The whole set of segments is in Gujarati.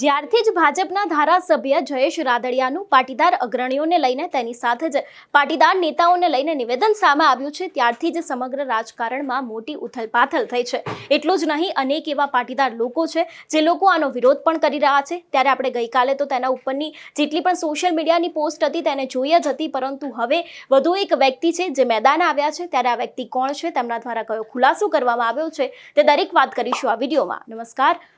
જ્યારથી જ ભાજપના ધારાસભ્ય જયેશ રાદડિયાનું પાટીદાર અગ્રણીઓને લઈને તેની સાથે જ પાટીદાર નેતાઓને લઈને નિવેદન સામે આવ્યું છે, ત્યારથી જ સમગ્ર રાજકારણમાં મોટી ઉથલપાથલ થઈ છે. એટલું જ નહીં, અનેક એવા પાટીદાર લોકો છે, જે લોકો આનો વિરોધ પણ કરી રહ્યા છે. ત્યારે આપણે ગઈકાલે તો તેના ઉપરની જેટલી પણ સોશિયલ મીડિયાની પોસ્ટ હતી તેને જોઈ જ હતી, પરંતુ હવે વધુ એક વ્યક્તિ છે જે મેદાન આવ્યા છે. ત્યારે આ વ્યક્તિ કોણ છે, તેમના દ્વારા કયો ખુલાસો કરવામાં આવ્યો છે, તે દરેક વાત કરીશું આ વિડીયોમાં. નમસ્કાર.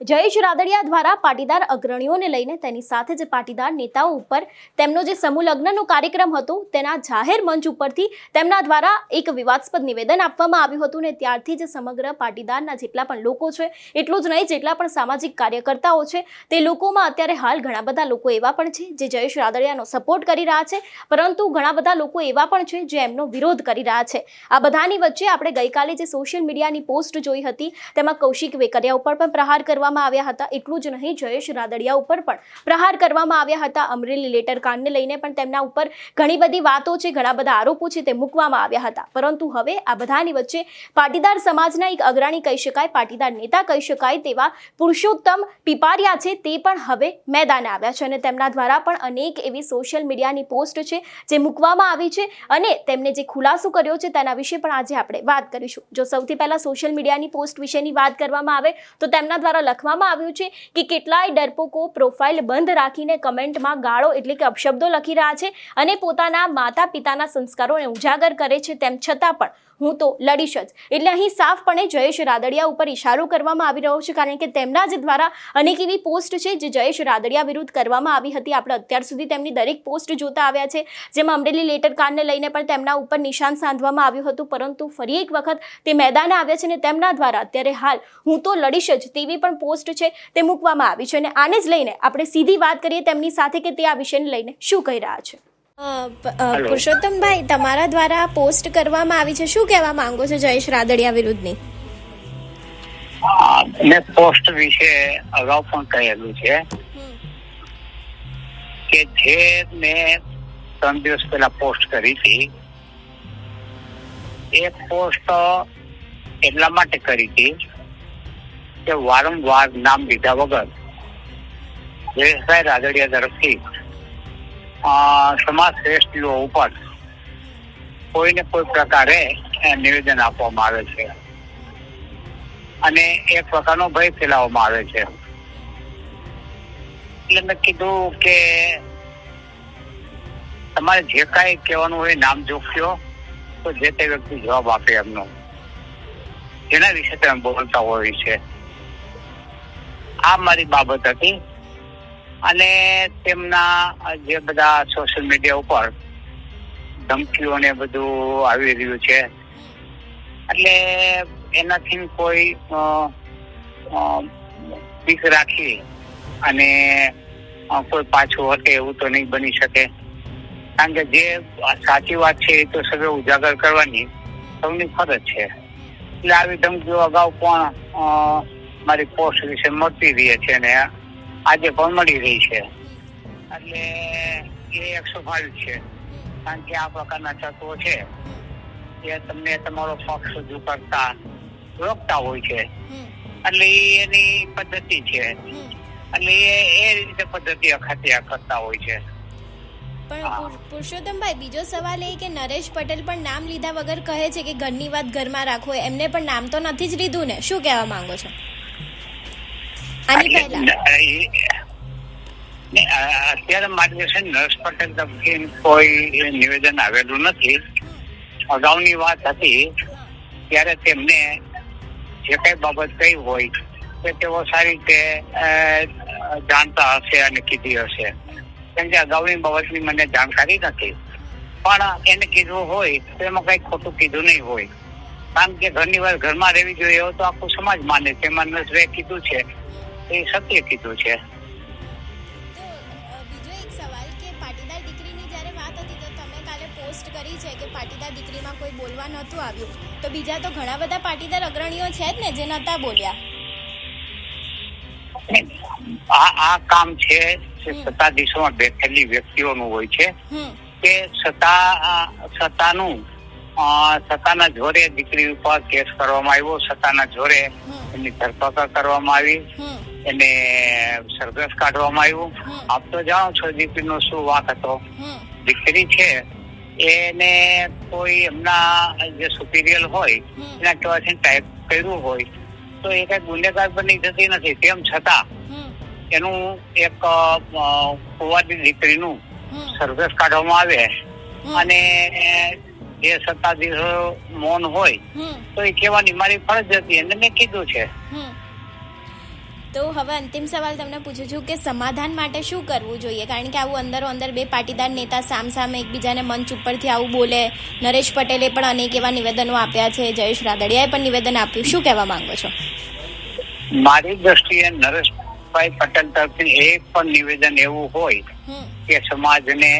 જયેશ રાદડિયા દ્વારા પાટીદાર અગ્રણીઓને લઈને તેની સાથે જ પાટીદાર નેતાઓ ઉપર તેમનો જે સમૂહ લગ્નનો કાર્યક્રમ હતો, તેના જાહેર મંચ ઉપરથી તેમના દ્વારા એક વિવાદસ્પદ નિવેદન આપવામાં આવ્યું હતું ને ત્યારથી જે સમગ્ર પાટીદારના જેટલા પણ લોકો છે, એટલું જ નહીં, જેટલા પણ સામાજિક કાર્યકર્તાઓ છે, તે લોકોમાં અત્યારે હાલ ઘણા બધા લોકો એવા પણ છે, જે જયેશ રાદડિયાનો સપોર્ટ કરી રહ્યા છે, પરંતુ ઘણા બધા લોકો એવા પણ છે, જે એમનો વિરોધ કરી રહ્યા છે. આ બધાની વચ્ચે આપણે ગઈકાલે જે સોશિયલ મીડિયાની પોસ્ટ જોઈ હતી, તેમાં કૌશિક વેકરિયા ઉપર પણ પ્રહાર કરવામાં આવ્યા હતા. એટલું જ નહીં, જયેશ રાદડિયા ઉપર પણ પ્રહાર કરવામાં આવ્યા હતા. અમરેલી લેટર કાંડને લઈને પણ તેમના ઉપર ઘણી બધી વાતો છે, ઘણા બધા આરોપો છે તે મૂકવામાં આવ્યા હતા. પરંતુ હવે આ બધાની વચ્ચે પાટીદાર સમાજના એક અગ્રણી કહી શકાય, પાટીદાર નેતા કહી શકાય તેવા પુરુષોત્તમ પીપારિયા છે તે પણ હવે મેદાને આવ્યા છે અને તેમના દ્વારા પણ અનેક એવી સોશિયલ મીડિયાની પોસ્ટ છે જે મૂકવામાં આવી છે અને તેમને જે ખુલાસો કર્યો છે તેના વિશે પણ આજે આપણે વાત કરીશું. જો સૌથી પહેલા સોશિયલ મીડિયાની પોસ્ટ વિશેની વાત કરવામાં આવે તો તેમના દ્વારા લખવામાં આવ્યું છે કે કેટલાય ડરપોકો પ્રોફાઇલ બંધ રાખીને કમેન્ટમાં ગાળો એટલે કે અપશબ્દો લખી રહ્યા છે અને પોતાના માતા પિતાના સંસ્કારોને ઉજાગર કરે છે તેમ છતાં પણ હું તો લડીશ જ. એટલે અહીં સાફપણે જયેશ રાદડિયા ઉપર ઇશારો કરવામાં આવી રહ્યો છે, કારણ કે તેમના જ દ્વારા અનેક એવી પોસ્ટ છે જે જયેશ રાદડિયા વિરુદ્ધ કરવામાં આવી હતી. આપણે અત્યાર સુધી તેમની દરેક પોસ્ટ જોતા આવ્યા છે, જેમાં અમરેલી લેટર કાંડને લઈને પણ તેમના ઉપર નિશાન સાધવામાં આવ્યું હતું. પરંતુ ફરી એક વખત તે મેદાને આવ્યા છે અને તેમના દ્વારા અત્યારે હાલ હું તો લડીશ જ તેવી પણ પોસ્ટ છે તે મૂકવામાં આવી છે. અને આને જ લઈને આપણે સીધી વાત કરીએ તેમની સાથે કે તે આ વિષયને લઈને શું કહી રહ્યા છે. પુરુષોત્તમભાઈ તમારા દ્વારા પોસ્ટ કરવામાં આવી છે. શું કહેવા માંગો છો જયેશ રાદડિયા વિરુદ્ધની? મેં પોસ્ટ વિશે અગાઉ પણ કહેલું છે કે જે મેં ત્રણ દિવસ પહેલા પોસ્ટ કરી હતી એ પોસ્ટ એટલા માટે કરી હતી કે વારંવાર નામ લીધા વગર જયેશભાઈ રાદડિયા તરફથી સમાજ શ્રેષ્ઠીઓ ઉપર કોઈને કોઈ પ્રકારે નિવેદન આપવામાં આવે છે. અને એક પ્રકારનો ભય ફેલાવવામાં આવે છે. એટલે મેં કીધું કે તમારે જે કાંઈ કહેવાનું હોય નામ જોખ્યો તો જે તે વ્યક્તિ જવાબ આપે એમનો. જેના વિશે તમે બોલતા હોય છે. આ મારી બાબત હતી. અને તેમના જે બધા સોશિયલ મીડિયા ઉપર ધમકીઓ ને બધું આવી રહ્યું છે. એટલે એનાથી કોઈ અ, રાખી અને કોઈ પાછું હટે એવું તો નહીં બની શકે. કારણ કે જે સાચી વાત છે એ તો સગળ ઉજાગર કરવાની સૌની ફરજ છે. એટલે આવી ધમકીઓ અગાઉ પણ મારી પોસ્ટ વિશે મળતી રહી છે અને આજે પણ મળી રહી છે. એટલે એ એક સ્વાભાવિક છે. કારણ કે આ પ્રકારના તત્વો છે એ તમને તમારો પક્ષ રજૂ કરતા રોકતા હોય છે. એટલે એની પદ્ધતિ છે. એટલે એ રીતે પદ્ધતિ અખાત્યા કરતા હોય છે. પણ પુરુષોત્તમભાઈ, બીજો સવાલ એ કે નરેશ પટેલ પણ નામ લીધા વગર કહે છે કે ઘરની વાત ઘરમાં રાખો, એમને પણ નામ તો નથી જ લીધું ને? શું કહેવા માંગો છો? આની પહેલા? અત્યારે મારી પાસે નર્સ પટેલ તરફથી કોઈ નિવેદન આવેલું નથી. અગાઉની વાત હતી ત્યારે તેમને જે કઈ બાબત કઈ હોય તે તેઓ સારી રીતે જાણતા હશે અને કીધી હશે. કેમ કે અગાઉની બાબતની મને જાણકારી નથી. પણ એને કીધું હોય તો એમાં કઈ ખોટું કીધું નહીં હોય. કારણ કે ઘરની વાર ઘરમાં રહેવી જોઈએ એવું તો આખું સમાજ માને તેમાં એમાં કીધું છે એ સત્ય કીધું છે. તો અ, બીજો એક સવાલ કે પાટીદાર દીકરીની જ્યારે વાત હતી તો તમે કાલે પોસ્ટ કરી છે કે પાટીદાર દીકરીમાં કોઈ બોલવા નહોતું આવ્યું. તો બીજા તો ઘણા બધા પાટીદાર અગ્રણીઓ છે જ ને જે નહોતા બોલ્યા. આ આ કામ છે સત્તાધીશોમાં બેઠેલી વ્યક્તિઓનું હોય છે કે સત્તા સત્તાનું સત્તાના જોરે દીકરી ઉપર કેસ કરવામાં આવ્યો સત્તાના જોરે એની ધરપકડ કરવામાં આવી. એને સરઘસ કાઢવામાં આવ્યું. આપ તો જાણો છો દીકરીનો શું વાક હતો. દીકરી છે એને કોઈ એમના જે સુપિરિયર હોય એના કહેવાથી ટાઈપ કર્યું હોય તો એ કઈ ગુનેગાર બની જતી નથી. તેમ છતાં એનું એક કુંવારી દીકરીનું સરઘસ કાઢવામાં આવે. અને જે સત્તાધીશો મૌન હોય તો એ કહેવાની મારી ફરજ હતી. એને મેં કીધું છે. તો હવે અંતિમ સવાલ તમને પૂછું છું કે સમાધાન માટે શું કરવું જોઈએ? કારણ કે આવું અંદરો અંદર બે પાટીદાર નેતા સામસામે એકબીજાને મંચ ઉપરથી આવું બોલે. નરેશ પટેલે પણ અનેક એવા નિવેદનો આપ્યા છે. જયેશ રાદડિયાએ પણ નિવેદન આપ્યું. શું કહેવા માંગો છો? મારી દ્રષ્ટિએ નરેશભાઈ પટેલ તરફથી એક પણ નિવેદન એવું હોય કે સમાજને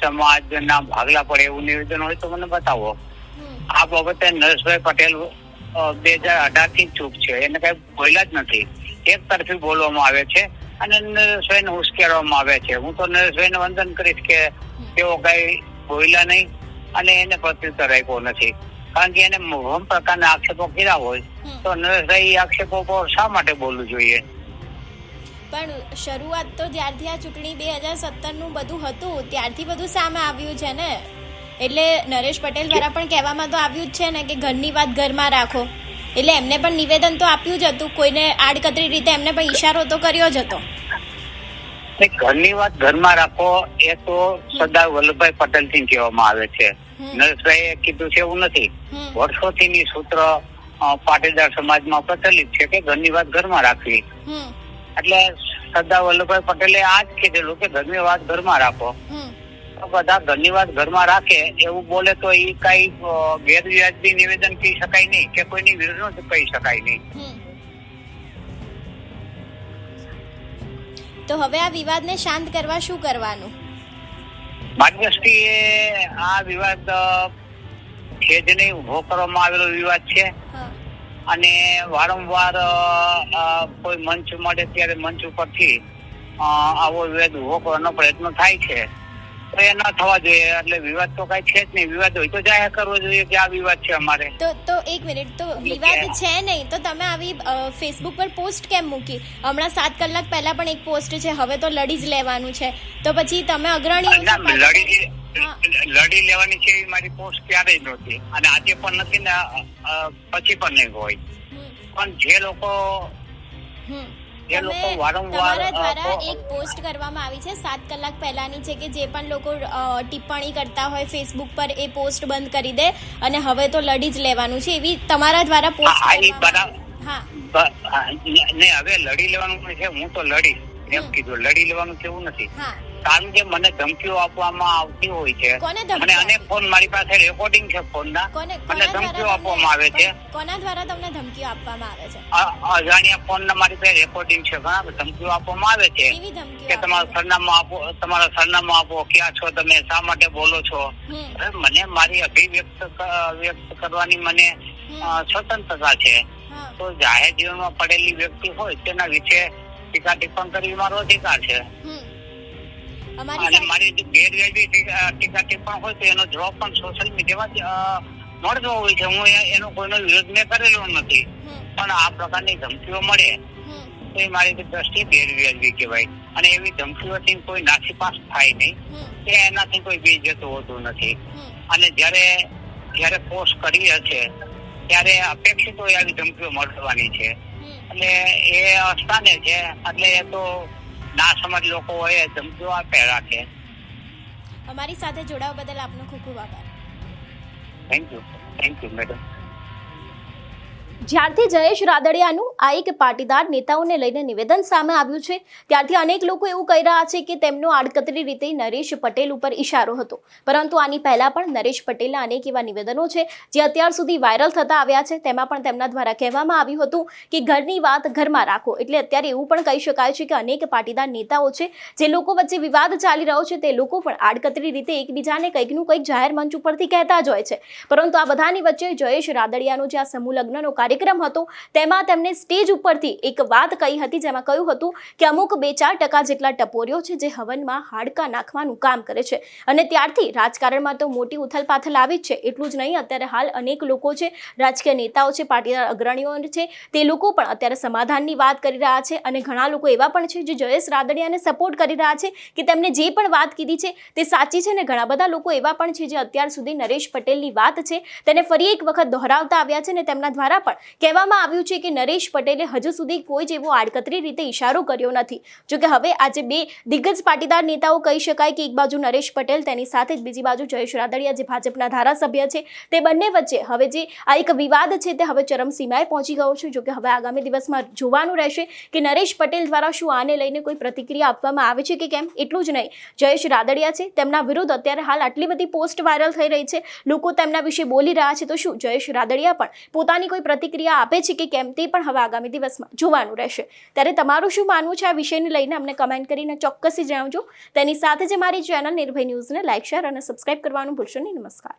સમાજના ભાગલા પડે એવું નિવેદન હોય તો મને બતાવો. આ બાબતે નરેશભાઈ પટેલ બે હજાર અઢારથી ચૂપ છે. એને કઈ બોલ્યા જ નથી. એક તરફી બોલવામાં આવે છે અને નરેશભાઈને ઉશ્કેરવામાં આવે છે. હું તો નરેશભાઈને વંદન કરીશ કે તેઓ કઈ બોલ્યા નહીં અને એને પ્રત્યુત્તર આપ્યો નથી. કારણ કે એને મહમ પ્રકારના આક્ષેપો કર્યા હોય તો નરેશભાઈ આક્ષેપો પર શા માટે બોલવું જોઈએ? પણ શરૂઆત તો જ્યારથી આ ચૂંટણી બે હજાર સત્તરનું બધું હતું ત્યારથી બધું સામે આવ્યું છે ને? એટલે નરેશ પટેલ દ્વારા પણ કહેવામાં તો આવ્યું જ છે ને કે ઘરની વાત ઘરમાં રાખો. એટલે એમને પણ નિવેદન તો આપ્યું જ હતું કોઈને આડકતરી રીતે એમને પણ ઈશારો તો કર્યો જ હતો. ઘરની વાત ઘરમાં રાખો એ તો સરદાર વલ્લભભાઈ પટેલથી કહેવામાં આવે છે. નરેશભાઈ કીધું છે એવું નથી. વર્ષોથી ની સૂત્ર પાટીદાર સમાજમાં પ્રચલિત છે કે ઘરની વાત ઘરમાં રાખવી. એટલે સરદાર વલ્લભભાઈ પટેલે આ જ કીધેલું કે ઘરની વાત ઘરમાં રાખો. બધા ઘરની વાત ઘરમાં રાખે એવું બોલે તો એ કઈ ગેરવ્યાજબી નિવેદન કહી શકાય નહીં કે કોઈની વિરુદ્ધ કહી શકાય નહીં. તો હવે આ વિવાદને શાંત કરવા શું કરવાનું? મારી દ્રષ્ટિએ આ વિવાદ નહીં ઊભો કરવામાં આવેલો વિવાદ છે. અને વારંવાર કોઈ મંચ મળે ત્યારે મંચ ઉપરથી આવો વિવાદ ઊભો કરવાનો પ્રયત્ન થાય છે. તો એ ન થવા જોઈએ એટલે વિવાદ તો કઈ છે જ નહીં. વિવાદ હોય તો જાહેર કરવો જોઈએ કે આ વિવાદ છે અમારે. તો તો એક મિનિટ. તો વિવાદ છે નહીં. તો તમે આવી ફેસબુક પર પોસ્ટ કેમ મૂકી? હમણાં સાત કલાક પહેલા પણ એક પોસ્ટ છે હવે તો લડી જ લેવાનું છે. તો પછી તમે અગ્રણી લડી લડી લેવાની છે મારી પોસ્ટ ક્યારેય નહોતી. અને આજે પણ નથી ને પછી પણ નહીં હોય. પણ જે લોકો તમે- તમારા દ્વારા એક પોસ્ટ કરવામાં આવી છે સાત કલાક પહેલાની છે કે જે પણ લોકો ટિપ્પણી કરતા હોય ફેસબુક પર એ પોસ્ટ બંધ કરી દે અને હવે તો લડી જ લેવાનું છે એવી તમારા દ્વારા પોસ્ટ હા, ને હવે લડી લેવાનું છે હું તો લડીશ એમ કીધું લડી લેવાનું કેવું નથી. કારણ કે મને ધમકીઓ આપવામાં આવતી હોય છે. અને અનેક ફોન મારી પાસે રેકોર્ડિંગ છે ફોનના. મને ધમકીઓ આપવામાં આવે છે. કોના દ્વારા તમને ધમકીઓ આપવામાં આવે છે? અજાણ્યા ફોન ના મારી પાસે રેકોર્ડિંગ છે. ઘણા ધમકીઓ આપવામાં આવે છે. કે તમારું સરનામું આપો તમારા સરનામું આપો. ક્યાં છો તમે? શા માટે બોલો છો? મને મારી અભિવ્યક્ત વ્યક્ત કરવાની મને સ્વતંત્રતા છે. તો જાહેર જીવનમાં પડેલી વ્યક્તિ હોય તેના વિશે ટીકા ટિપ્પણ કરવી મારો અધિકાર છે. અને મારી જે ગેરવ્યાજબી ટીકા ટિપ્પણ હોય તો એનો જવાબ પણ સોશિયલ મીડિયામાં મળતો હોય છે. હું એનો કોઈનો વિરોધ મેં કરેલો નથી. પણ આ પ્રકારની ધમકીઓ મળે. તો એ મારી દ્રષ્ટિએ ગેરવ્યાજબી કહેવાય. અને એવી ધમકીઓથી કોઈ નાસીપાસ થાય નહીં. કે એનાથી કોઈ બી જતું હોતું નથી. અને જ્યારે જ્યારે પોસ્ટ કરી હશે ત્યારે અપેક્ષિત હોય આવી ધમકીઓ મળવાની છે. એટલે એ અસ્થાને છે. એટલે એ તો ના સમજ લોકો હોય ધમકીઓ આપે રાખે. અમારી સાથે જોડાવા બદલ આપનો ખૂબ ખૂબ આભાર. Thank you thank you madam જ્યારથી જયેશ રાદડિયાનું આ એક પાટીદાર નેતાઓને લઈને નિવેદન સામે આવ્યું છે, ત્યારથી અનેક લોકો એવું કહી રહ્યા છે કે તેમનો આડકતરી રીતે નરેશ પટેલ ઉપર ઈશારો હતો. પરંતુ આની પહેલાં પણ નરેશ પટેલના અનેક એવા નિવેદનો છે, જે અત્યાર સુધી વાયરલ થતા આવ્યા છે. તેમાં પણ તેમના દ્વારા કહેવામાં આવ્યું હતું કે ઘરની વાત ઘરમાં રાખો, એટલે અત્યારે એવું પણ કહી શકાય છે કે અનેક પાટીદાર નેતાઓ છે, જે લોકો વચ્ચે વિવાદ ચાલી રહ્યો છે, તે લોકો પણ આડકતરી રીતે એકબીજાને કંઈકનું કંઈક જાહેર મંચ ઉપરથી કહેતા જ હોય છે. પરંતુ આ બધાની વચ્ચે જયેશ રાદડિયાનો જે આ સમૂહ લગ્નનો કાર્યક્રમ હતો. તેમાં તેમણે સ્ટેજ ઉપરથી એક વાત કહી હતી, જેમાં કહ્યું હતું કે અમુક બે ચાર ટકા જેટલા ટપોરીઓ છે જે હવનમાં હાડકા નાખવાનું કામ કરે છે. અને ત્યારથી રાજકારણમાં તો મોટી ઉથલપાથલ આવી જ છે. એટલું જ નહીં, અત્યારે હાલ અનેક લોકો છે, રાજકીય નેતાઓ છે, પાટીદાર અગ્રણીઓ છે, તે લોકો પણ અત્યારે સમાધાનની વાત કરી રહ્યા છે. અને ઘણા લોકો એવા પણ છે જે જયેશ રાદડિયાને સપોર્ટ કરી રહ્યા છે કે તેમને જે પણ વાત કીધી છે તે સાચી છે. ને ઘણા બધા લોકો એવા પણ છે જે અત્યાર સુધી નરેશ પટેલની વાત છે તેને ફરી એક વખત દોહરાવતા આવ્યા છે ને તેમના દ્વારા પણ કહેવામાં આવ્યું છે કે નરેશ પટેલે હજુ સુધી કોઈ જ એવો આડકતરી રીતે ઇશારો કર્યો નથી. જોકે હવે આજે બે દિગ્ગજ પાટીદાર નેતાઓ કહી શકાય કે એક બાજુ નરેશ પટેલ, તેની સાથે જ બીજી બાજુ જયેશ રાદડિયા જે ભાજપના ધારાસભ્ય છે, તે બંને વચ્ચે હવે જે આ એક વિવાદ છે તે હવે ચરમસીમાએ પહોંચી ગયો છે. જોકે હવે આગામી દિવસમાં જોવાનું રહેશે કે નરેશ પટેલ દ્વારા શું આને લઈને કોઈ પ્રતિક્રિયા આપવામાં આવે છે કે કેમ? એટલું જ નહીં. જયેશ રાદડિયા છે, તેમના વિરુદ્ધ અત્યારે હાલ આટલી બધી પોસ્ટ વાયરલ થઈ રહી છે. લોકો તેમના વિશે બોલી રહ્યા છે તો શું? જયેશ રાદડિયા પણ પોતાની કોઈ પ્રતિક્રિયા આપે છે કે કેમ તે પણ હવે આગામી દિવસમાં જોવાનું રહેશે. ત્યારે તમારું શું માનવું છે આ વિષયને લઈને અમને કમેન્ટ કરીને ચોક્કસથી જણાવજો. તેની સાથે જ મારી ચેનલ નિર્ભય ન્યૂઝને લાઇક શેર અને સબસ્ક્રાઇબ કરવાનું ભૂલશો નહીં. નમસ્કાર.